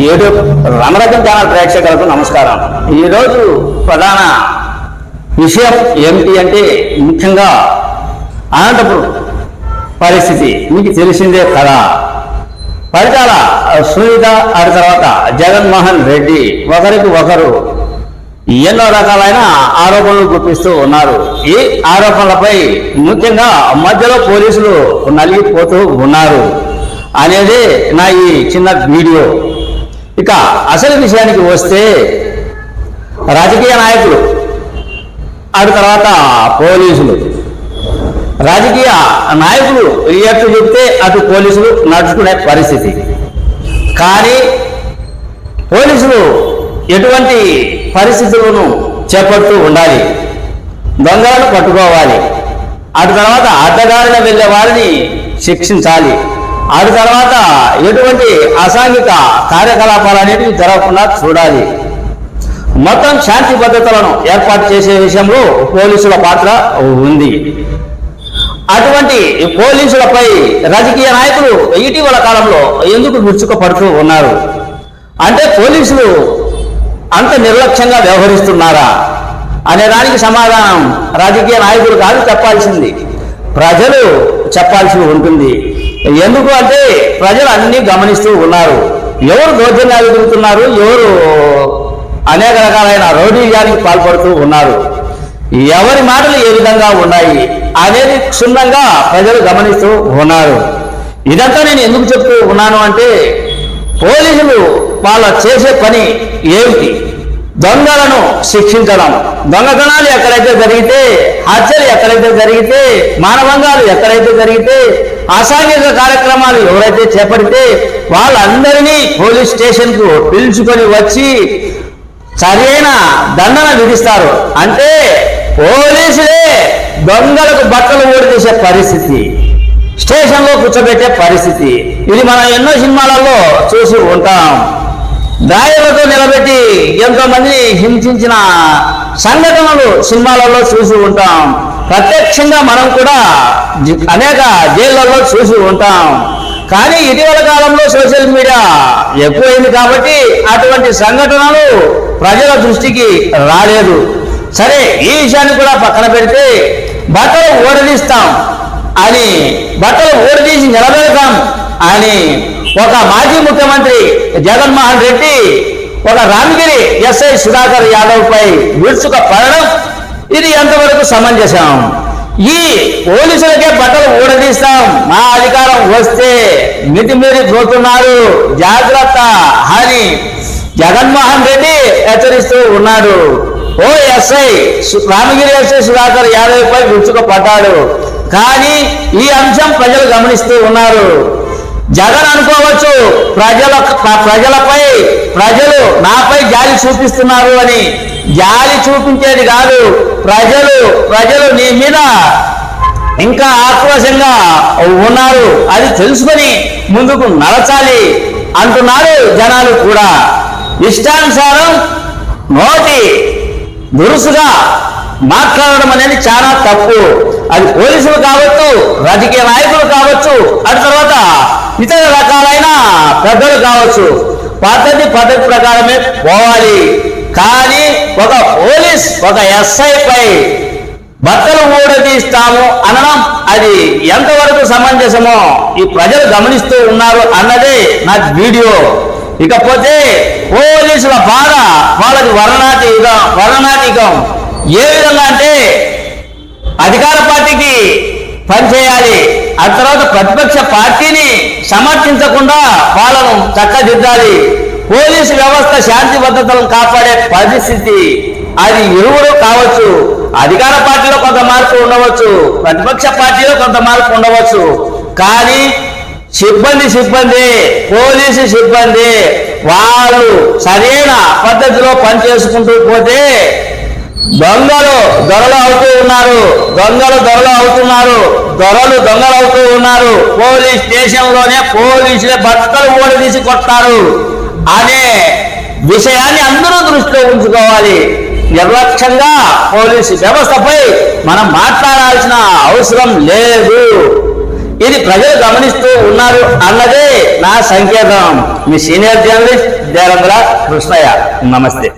ఏడు రమరకం ఛానల్ ప్రేక్షకులకు నమస్కారం. ఈరోజు ప్రధాన విషయం ఏమిటి అంటే ముఖ్యంగా అనంతపురం పరిస్థితి. మీకు తెలిసిందే కదా. ఫలితాల సునీత ఆ తర్వాత జగన్మోహన్ రెడ్డి ఒకరికి ఒకరు ఎన్నో రకాలైన ఆరోపణలు గుర్తిస్తూ ఉన్నారు. ఈ ఆరోపణలపై ముఖ్యంగా మధ్యలో పోలీసులు నలిగిపోతూ ఉన్నారు. అనేది నా ఈ చిన్న వీడియో. ఇక అసలు విషయానికి వస్తే రాజకీయ నాయకులు ఆ తర్వాత పోలీసులు. రాజకీయ నాయకులు ఎటు చెప్తే అటు పోలీసులు నడుచుకునే పరిస్థితి. కానీ పోలీసులు ఎటువంటి పరిస్థితులను చేపడుతూ ఉండాలి దొంగలను పట్టుకోవాలి అటు తర్వాత అడ్డదారిన వెళ్ళే వారిని శిక్షించాలి. అటు తర్వాత ఎటువంటి అసాంఘిక కార్యకలాపాలు అనేటివి జరగకుండా చూడాలి. మొత్తం శాంతి భద్రతలను ఏర్పాటు చేసే విషయంలో పోలీసుల పాత్ర ఉంది. అటువంటి పోలీసులపై రాజకీయ నాయకులు ఇటీవల కాలంలో ఎందుకు విరుచుకుపడుతూ ఉన్నారు? అంటే పోలీసులు అంత నిర్లక్ష్యంగా వ్యవహరిస్తున్నారా? అనే దానికి సమాధానం రాజకీయ నాయకులు కాదు చెప్పాల్సింది. ప్రజలు చెప్పాల్సి ఉంటుంది. ఎందుకు అంటే ప్రజలు అన్ని గమనిస్తూ ఉన్నారు. ఎవరు దౌర్జన్యాలు ఎదుగుతున్నారు ఎవరు అనేక రకాలైన రౌడీయానికి పాల్పడుతూ ఉన్నారు. ఎవరి మాటలు ఏ విధంగా ఉన్నాయి అనేది క్షుణ్ణంగా ప్రజలు గమనిస్తూ ఉన్నారు. ఇదంతా నేను ఎందుకు చెప్తూ ఉన్నాను అంటే పోలీసులు వాళ్ళ చేసే పని ఏమిటి? దొంగలను శిక్షించడం. దొంగతనాలు ఎక్కడైతే జరిగితే హత్యలు ఎక్కడైతే జరిగితే మానవంగాలు ఎక్కడైతే జరిగితే అసాంఘిక కార్యక్రమాలు ఎవరైతే చేపడితే వాళ్ళందరినీ పోలీస్ స్టేషన్కు పిలుచుకొని వచ్చి సరైన దండన విధిస్తారు. అంటే పోలీసులే దొంగలకు బట్టలు ఓడితీసే పరిస్థితి. స్టేషన్లో కూర్చోబెట్టే పరిస్థితి. ఇది మనం ఎన్నో సినిమాలలో చూసి ఉంటాం. దాయలతో నిలబెట్టి ఎంతో మందిని హింసించిన సంఘటనలు సినిమాలలో చూసి ఉంటాం. ప్రత్యక్షంగా మనం కూడా అనేక జైళ్ళలో చూసి ఉంటాం. కానీ ఇటీవల కాలంలో సోషల్ మీడియా ఎక్కువైంది కాబట్టి అటువంటి సంఘటనలు ప్రజల దృష్టికి రాలేదు. సరే ఈ విషయాన్ని కూడా పక్కన పెడితే బట్టలు ఓడదీస్తాం అని బట్టలు ఓడదీసి నిలబెడతాం అని ఒక మాజీ ముఖ్యమంత్రి జగన్మోహన్ రెడ్డి ఒక రామగిరి ఎస్ఐ సుధాకర్ యాదవ్ పై విరుచుక పడడం ఇది ఎంతవరకు సమంజసం? ఈ పోలీసులకే బట్టలు ఊడదీస్తాం మా అధికారం వస్తే మితిమీరి పోతున్నారు జాగ్రత్త అని జగన్మోహన్ రెడ్డి హెచ్చరిస్తూ ఉన్నాడు. ఓ ఎస్ఐ రామగిరి ఎస్ఐ సుధాకర్ యాదవ్ పై విరుచుక పడ్డాడు. కానీ ఈ అంశం ప్రజలు గమనిస్తూ ఉన్నారు. జగన్ అనుకోవచ్చు ప్రజల ప్రజలపై ప్రజలు నాపై జాలి చూపిస్తున్నారు అని. జాలి చూపించేది కాదు ప్రజలు ప్రజలు నీ మీద ఇంకా ఆక్రోశంగా ఉన్నారు. అది తెలుసుకొని ముందుకు నడచాలి అంటున్నారు జనాలు కూడా. ఇష్టానుసారం నోటి దురుసుగా మాట్లాడడం అనేది చాలా తప్పు. అది పోలీసులు కావచ్చు రాజకీయ నాయకులు కావచ్చు అటు తర్వాత ఇతర రకాలైన పెద్దలు కావచ్చు. పద్ధతి పద్ధతి ప్రకారమే పోవాలి. కానీ ఒక పోలీస్ ఒక ఎస్ఐ పై బట్టలు ఊడదీస్తాము అనడం అది ఎంతవరకు సమంజసమో ఈ ప్రజలు గమనిస్తూ ఉన్నారు అన్నదే నా వీడియో. ఇకపోతే పోలీసుల బాధ వాళ్ళకి వర్ణనాతీకం వర్ణనాతీకం ఏ విధంగా అంటే అధికార పార్టీకి పనిచేయాలి ఆ తర్వాత ప్రతిపక్ష పార్టీని సమర్థించకుండా వాళ్ళను చక్కదిద్దాలి. పోలీసు వ్యవస్థ శాంతి భద్రతలను కాపాడే పరిస్థితి అది ఇరువురు కావచ్చు. అధికార పార్టీలో కొంత మార్పు ఉండవచ్చు. ప్రతిపక్ష పార్టీలో కొంత మార్పు ఉండవచ్చు. కానీ సిబ్బంది సిబ్బంది పోలీసు సిబ్బంది వాళ్ళు సరైన పద్ధతిలో పనిచేసుకుంటూ పోతే దొంగలు దొరలు అవుతూ ఉన్నారు. దొంగలు దొరలు అవుతున్నారు. దొరలు దొంగలు అవుతూ ఉన్నారు. పోలీస్ స్టేషన్లోనే పోలీసులే బట్టలు ఓడదీసి కొట్టారు అనే విషయాన్ని అందరూ దృష్టిలో ఉంచుకోవాలి. నిర్లక్ష్యంగా పోలీసు వ్యవస్థపై మనం మాట్లాడాల్సిన అవసరం లేదు. ఇది ప్రజలు గమనిస్తూ ఉన్నారు అన్నదే నా సంకేతం. మీ సీనియర్ జర్నలిస్ట్ దేవేంద్ర కృష్ణయ్య. నమస్తే.